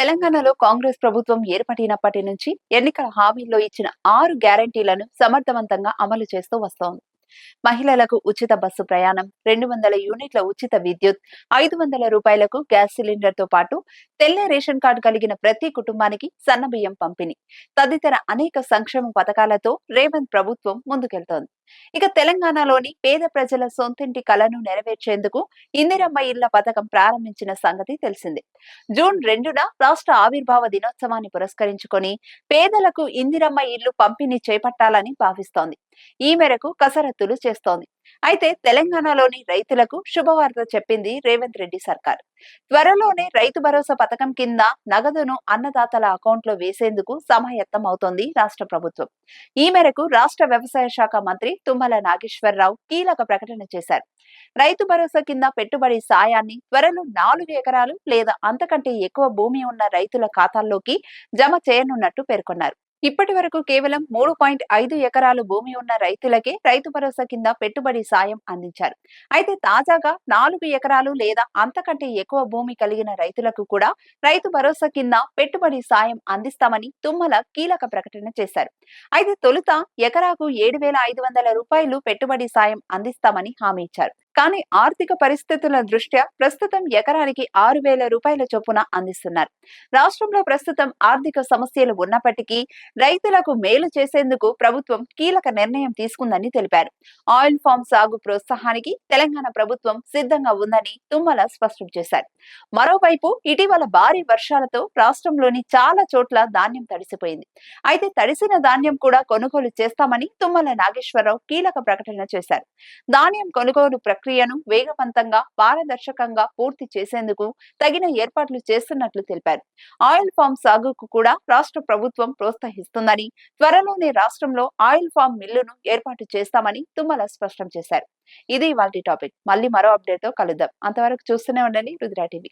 తెలంగాణలో కాంగ్రెస్ ప్రభుత్వం ఏర్పడినప్పటి నుంచి ఎన్నికల హామీల్లో ఇచ్చిన ఆరు గ్యారంటీలను సమర్థవంతంగా అమలు చేస్తూ వస్తోంది. మహిళలకు ఉచిత బస్సు ప్రయాణం రెండు వందల యూనిట్ల ఉచిత విద్యుత్ ఐదు వందల రూపాయలకు గ్యాస్ సిలిండర్తో పాటు తెల్ల రేషన్ కార్డు కలిగిన ప్రతి కుటుంబానికి సన్నబియ్యం పంపిణీ. తదితర అనేక సంక్షేమ పథకాలతో రేవంత్ ప్రభుత్వం ముందుకెళ్తోంది. ఇక తెలంగాణలోని పేద ప్రజల సొంతింటి కలను నెరవేర్చేందుకు ఇందిరమ్మ ఇళ్ళ పథకం ప్రారంభించిన సంగతి తెలిసిందే. జూన్ రెండున రాష్ట్ర ఆవిర్భావ దినోత్సవాన్ని పురస్కరించుకొని పేదలకు ఇందిరమ్మ ఇల్లు పంపిణీ చేపట్టాలని భావిస్తోంది. ఈ మేరకు కసరత్తులు చేస్తోంది. అయితే తెలంగాణలోని రైతులకు శుభవార్త చెప్పింది రేవంత్ రెడ్డి సర్కార్. త్వరలోనే రైతు భరోసా పథకం కింద నగదును అన్నదాతల అకౌంట్లో వేసేందుకు సమాయత్తం అవుతోంది రాష్ట్ర ప్రభుత్వం. ఈ మేరకు రాష్ట్ర వ్యవసాయ శాఖ మంత్రి తుమ్మల నాగేశ్వరరావు కీలక ప్రకటన చేశారు. రైతు భరోసా కింద పెట్టుబడి సాయాన్ని త్వరలో నాలుగు ఎకరాలు లేదా అంతకంటే ఎక్కువ భూమి ఉన్న రైతుల ఖాతాల్లోకి జమ చేయనున్నట్టు పేర్కొన్నారు. ఇప్పటి వరకు కేవలం మూడు పాయింట్ ఐదు ఎకరాలు భూమి ఉన్న రైతులకే రైతు భరోసా కింద పెట్టుబడి సాయం అందించారు. అయితే తాజాగా నాలుగు ఎకరాలు లేదా అంతకంటే ఎక్కువ భూమి కలిగిన రైతులకు కూడా రైతు భరోసా కింద పెట్టుబడి సాయం అందిస్తామని తుమ్మల కీలక ప్రకటన చేశారు. అయితే తొలుత ఎకరాకు ఏడు వేల ఐదు వందల రూపాయలు పెట్టుబడి సాయం అందిస్తామని హామీ ఇచ్చారు. కానీ ఆర్థిక పరిస్థితుల దృష్ట్యా ప్రస్తుతం ఎకరానికి ఆరు వేల రూపాయల చొప్పున అందిస్తున్నారు. రాష్ట్రంలో ప్రస్తుతం ఆర్థిక సమస్యలు ఉన్నప్పటికీ రైతులకు మేలు చేసేందుకు ప్రభుత్వం కీలక నిర్ణయం తీసుకుందని తెలిపారు. ఆయిల్ ఫామ్ సాగు ప్రోత్సాహానికి తెలంగాణ ప్రభుత్వం సిద్ధంగా ఉందని తుమ్మల స్పష్టం చేశారు. మరోవైపు ఇటీవల భారీ వర్షాలతో రాష్ట్రంలోని చాలా చోట్ల ధాన్యం తడిసిపోయింది. అయితే తడిసిన ధాన్యం కూడా కొనుగోలు చేస్తామని తుమ్మల నాగేశ్వరరావు కీలక ప్రకటన చేశారు. ధాన్యం కొనుగోలు ప్రక్రియను వేగవంతంగా పారదర్శకంగా పూర్తి చేసేందుకు తగిన ఏర్పాట్లు చేస్తున్నట్లు తెలిపారు. ఆయిల్ ఫామ్ సాగుకు కూడా రాష్ట్ర ప్రభుత్వం ప్రోత్సహిస్తుందని త్వరలోనే రాష్ట్రంలో ఆయిల్ ఫామ్ మిల్లును ఏర్పాటు చేస్తామని తుమ్మల స్పష్టం చేశారు. ఇది ఇవాళ టాపిక్. మళ్ళీ మరో అప్డేట్తో కలుద్దాం. అంతవరకు చూస్తూనే ఉండండి. రుద్రా టీవీ.